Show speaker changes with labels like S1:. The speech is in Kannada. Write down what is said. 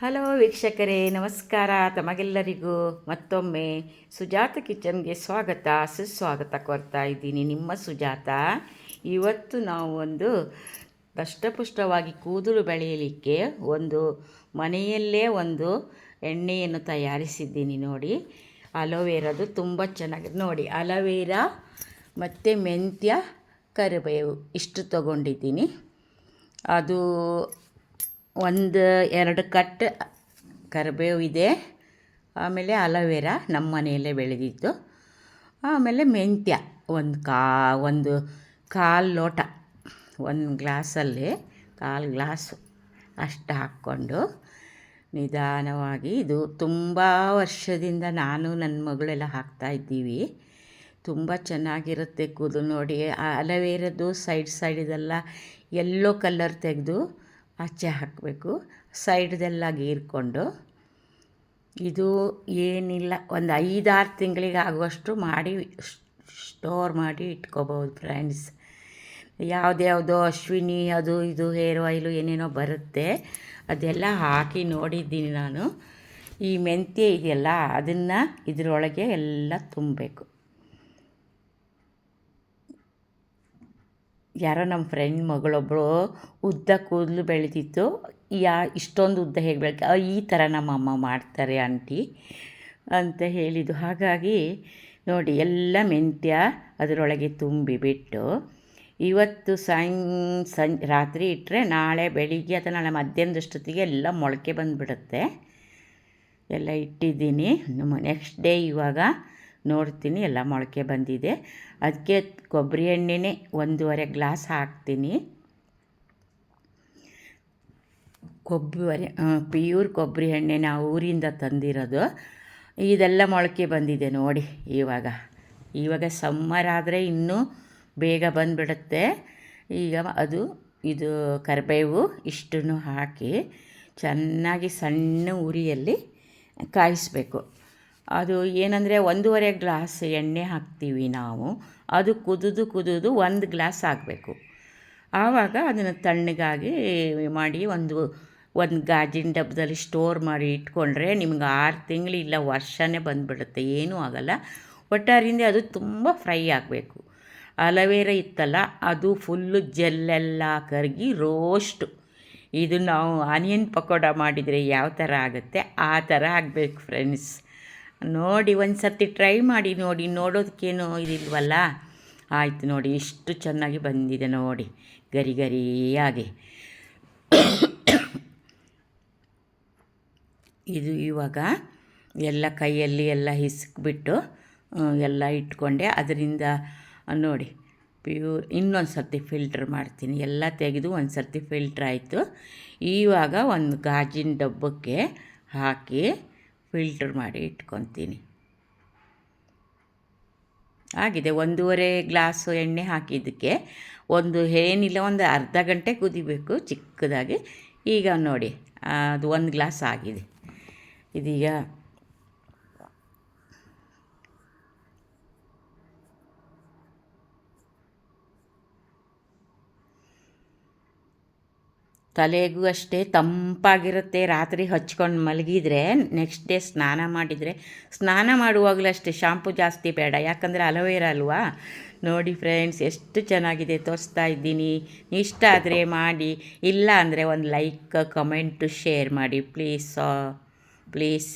S1: ಹಲೋ ವೀಕ್ಷಕರೇ, ನಮಸ್ಕಾರ ತಮಗೆಲ್ಲರಿಗೂ ಮತ್ತೊಮ್ಮೆ ಸುಜಾತ ಕಿಚನ್ಗೆ ಸ್ವಾಗತ, ಸುಸ್ವಾಗತ ಕೊಡ್ತಾ ಇದ್ದೀನಿ. ನಿಮ್ಮ ಸುಜಾತ, ಇವತ್ತು ನಾವು ಒಂದು ದಷ್ಟಪುಷ್ಟವಾಗಿ ಕೂದಲು ಬೆಳೆಯಲಿಕ್ಕೆ ಒಂದು ಮನೆಯಲ್ಲೇ ಒಂದು ಎಣ್ಣೆಯನ್ನು ತಯಾರಿಸಿದ್ದೀನಿ ನೋಡಿ. ಅಲೋವೇರಾದು ತುಂಬ ಚೆನ್ನಾಗಿ, ನೋಡಿ ಅಲೋವೇರಾ ಮತ್ತು ಮೆಂತ್ಯ ಕರಿಬೇವು ಇಷ್ಟು ತಗೊಂಡಿದ್ದೀನಿ. ಅದು ಒಂದು, ಎರಡು ಕಟ್ ಕರಿಬೇವು ಇದೆ. ಆಮೇಲೆ ಅಲೋವೆರಾ ನಮ್ಮ ಮನೆಯಲ್ಲೇ ಬೆಳೆದಿತ್ತು ಆಮೇಲೆ ಮೆಂತ್ಯ ಒಂದು ಕಾ, ಒಂದು ಕಾಲು ಲೋಟ, ಒಂದು ಗ್ಲಾಸಲ್ಲಿ ಕಾಲು ಗ್ಲಾಸು ಅಷ್ಟು ಹಾಕ್ಕೊಂಡು ನಿಧಾನವಾಗಿ ಇದು ತುಂಬ ವರ್ಷದಿಂದ ನಾನು ನನ್ನ ಮಗಳೆಲ್ಲ ಹಾಕ್ತಾಯಿದ್ದೀವಿ ತುಂಬ ಚೆನ್ನಾಗಿರುತ್ತೆ ಕೂದಲು ನೋಡಿ. ಅಲೋವೆರದ್ದು ಸೈಡ್ ಸೈಡಿದೆಲ್ಲ ಎಲ್ಲೋ ಕಲ್ಲರ್ ತೆಗೆದು ಆಚೆ ಹಾಕಬೇಕು. ಸೈಡ್ದೆಲ್ಲ ಗೀರ್ಕೊಂಡು ಇದು ಏನಿಲ್ಲ, ಒಂದು ಐದಾರು ತಿಂಗಳಿಗೆ ಆಗುವಷ್ಟು ಮಾಡಿ ಸ್ಟೋರ್ ಮಾಡಿ ಇಟ್ಕೋಬೋದು ಫ್ರೆಂಡ್ಸ್. ಯಾವುದ್ಯಾವುದೋ ಅಶ್ವಿನಿ, ಅದು ಇದು, ಹೇರ್ ಆಯಿಲು ಏನೇನೋ ಬರುತ್ತೆ, ಅದೆಲ್ಲ ಹಾಕಿ ನೋಡಿದ್ದೀನಿ ನಾನು. ಈ ಮೆಂತ್ಯ ಇದೆಯಲ್ಲ, ಅದನ್ನು ಇದರೊಳಗೆ ಎಲ್ಲ ತುಂಬಬೇಕು. ಯಾರೋ ನಮ್ಮ ಫ್ರೆಂಡ್ ಮಗಳೊಬ್ಬಳು ಉದ್ದ ಕೂದಲು ಬೆಳೆದಿತ್ತು. ಯಾ, ಇಷ್ಟೊಂದು ಉದ್ದ ಹೇಗೆ ಬೆಳಕ ಈ ಥರ ನಮ್ಮ ಅಮ್ಮ ಮಾಡ್ತಾರೆ ಆಂಟಿ ಅಂತ ಹೇಳಿದ್ದು. ಹಾಗಾಗಿ ನೋಡಿ, ಎಲ್ಲ ಮೆಂತ್ಯ ಅದರೊಳಗೆ ತುಂಬಿಬಿಟ್ಟು ಇವತ್ತು ಸಾಯಂ ಸಂ ರಾತ್ರಿ ಇಟ್ಟರೆ ನಾಳೆ ಬೆಳಿಗ್ಗೆ ಅಥವಾ ನಾಳೆ ಮಧ್ಯಾಹ್ನದಷ್ಟೊತ್ತಿಗೆ ಎಲ್ಲ ಮೊಳಕೆ ಬಂದುಬಿಡುತ್ತೆ. ಎಲ್ಲ ಇಟ್ಟಿದ್ದೀನಿ. ನೆಕ್ಸ್ಟ್ ಡೇ ಇವಾಗ ನೋಡ್ತೀನಿ, ಎಲ್ಲ ಮೊಳಕೆ ಬಂದಿದೆ. ಅದಕ್ಕೆ ಕೊಬ್ಬರಿ ಎಣ್ಣೆನೇ ಒಂದೂವರೆ ಗ್ಲಾಸ್ ಹಾಕ್ತೀನಿ. ಕೊಬ್ಬರಿ ಪ್ಯೂರ್ ಕೊಬ್ಬರಿ ಎಣ್ಣೆ ನಾವು ಊರಿಂದ ತಂದಿರೋದು. ಇದೆಲ್ಲ ಮೊಳಕೆ ಬಂದಿದೆ ನೋಡಿ ಇವಾಗ. ಇವಾಗ ಸಮ್ಮರ್ ಆದರೆ ಇನ್ನೂ ಬೇಗ ಬಂದುಬಿಡುತ್ತೆ. ಈಗ ಅದು, ಇದು ಕರಿಬೇವು ಇಷ್ಟನ್ನು ಹಾಕಿ ಚೆನ್ನಾಗಿ ಸಣ್ಣ ಉರಿಯಲ್ಲಿ ಕಾಯಿಸಬೇಕು. ಅದು ಏನಂದರೆ ಒಂದೂವರೆ ಗ್ಲಾಸ್ ಎಣ್ಣೆ ಹಾಕ್ತೀವಿ ನಾವು. ಅದು ಕುದಿದು ಕುದಿದು ಒಂದು ಗ್ಲಾಸ್ ಆಗಬೇಕು. ಆವಾಗ ಅದನ್ನು ತಣ್ಣಗಾಗಿ ಮಾಡಿ ಒಂದು ಒಂದು ಗಾಜಿನ ಡಬ್ಬದಲ್ಲಿ ಸ್ಟೋರ್ ಮಾಡಿ ಇಟ್ಕೊಂಡ್ರೆ ನಿಮ್ಗೆ ಆರು ತಿಂಗಳು ಇಲ್ಲ ವರ್ಷನೇ ಬಂದುಬಿಡುತ್ತೆ. ಏನೂ ಆಗೋಲ್ಲ. ಒಟ್ಟಾರಿಂದ ಅದು ತುಂಬ ಫ್ರೈ ಆಗಬೇಕು. ಅಲವೇರ ಇತ್ತಲ್ಲ, ಅದು ಫುಲ್ಲು ಜೆಲ್ಲೆಲ್ಲ ಕರಗಿ ರೋಸ್ಟು. ಇದು ನಾವು ಆನಿಯನ್ ಪಕೋಡ ಮಾಡಿದರೆ ಯಾವ ಥರ ಆಗುತ್ತೆ? ಆ ಥರ ಆಗಬೇಕು ಫ್ರೆಂಡ್ಸ್. ನೋಡಿ ಒಂದು ಸರ್ತಿ ಟ್ರೈ ಮಾಡಿ ನೋಡಿ, ನೋಡೋದಕ್ಕೇನು ಇದಿಲ್ವಲ್ಲ? ಆಯಿತು ನೋಡಿ, ಇಷ್ಟು ಚೆನ್ನಾಗಿ ಬಂದಿದೆ ನೋಡಿ, ಗರಿ ಗರಿಯಾಗಿ ಇದು ಇವಾಗ ಎಲ್ಲ ಕೈಯಲ್ಲಿ ಎಲ್ಲ ಹಿಸ್ಕ್ಬಿಟ್ಟು ಎಲ್ಲ ಇಟ್ಕೊಂಡೆ. ಅದರಿಂದ ನೋಡಿ ಪ್ಯೂರ್ ಇನ್ನೊಂದು ಸರ್ತಿ ಫಿಲ್ಟ್ರ್ ಮಾಡ್ತೀನಿ. ಎಲ್ಲ ತೆಗೆದು ಒಂದು ಸರ್ತಿ ಫಿಲ್ಟ್ರ್ ಆಯಿತು. ಇವಾಗ ಒಂದು ಗಾಜಿನ ಡಬ್ಬಕ್ಕೆ ಹಾಕಿ ಫಿಲ್ಟ್ರ್ ಮಾಡಿ ಇಟ್ಕೊತೀನಿ. ಆಗಿದೆ, ಒಂದೂವರೆ ಗ್ಲಾಸು ಎಣ್ಣೆ ಹಾಕಿದ್ದಕ್ಕೆ ಒಂದು ಏನಿಲ್ಲ, ಒಂದು ಅರ್ಧ ಗಂಟೆ ಕುದಿಬೇಕು ಚಿಕ್ಕದಾಗಿ. ಈಗ ನೋಡಿ ಅದು ಒಂದು ಗ್ಲಾಸ್ ಆಗಿದೆ. ಇದೀಗ ತಲೆಗೂ ಅಷ್ಟೇ ತಂಪಾಗಿರುತ್ತೆ. ರಾತ್ರಿ ಹಚ್ಕೊಂಡು ಮಲಗಿದರೆ ನೆಕ್ಸ್ಟ್ ಡೇ ಸ್ನಾನ ಮಾಡಿದರೆ, ಸ್ನಾನ ಮಾಡುವಾಗಲೂ ಅಷ್ಟೇ ಶಾಂಪು ಜಾಸ್ತಿ ಬೇಡ. ಯಾಕಂದರೆ ಅಲೋವೆರಾ ಅಲ್ವಾ? ನೋಡಿ ಫ್ರೆಂಡ್ಸ್ ಎಷ್ಟು ಚೆನ್ನಾಗಿದೆ. ತೋರಿಸ್ತಾ ಇದ್ದೀನಿ. ಇಷ್ಟ ಆದರೆ ಮಾಡಿ. ಇಲ್ಲ ಅಂದರೆ ಒಂದು ಲೈಕ್ ಕಮೆಂಟು ಶೇರ್ ಮಾಡಿ. Please please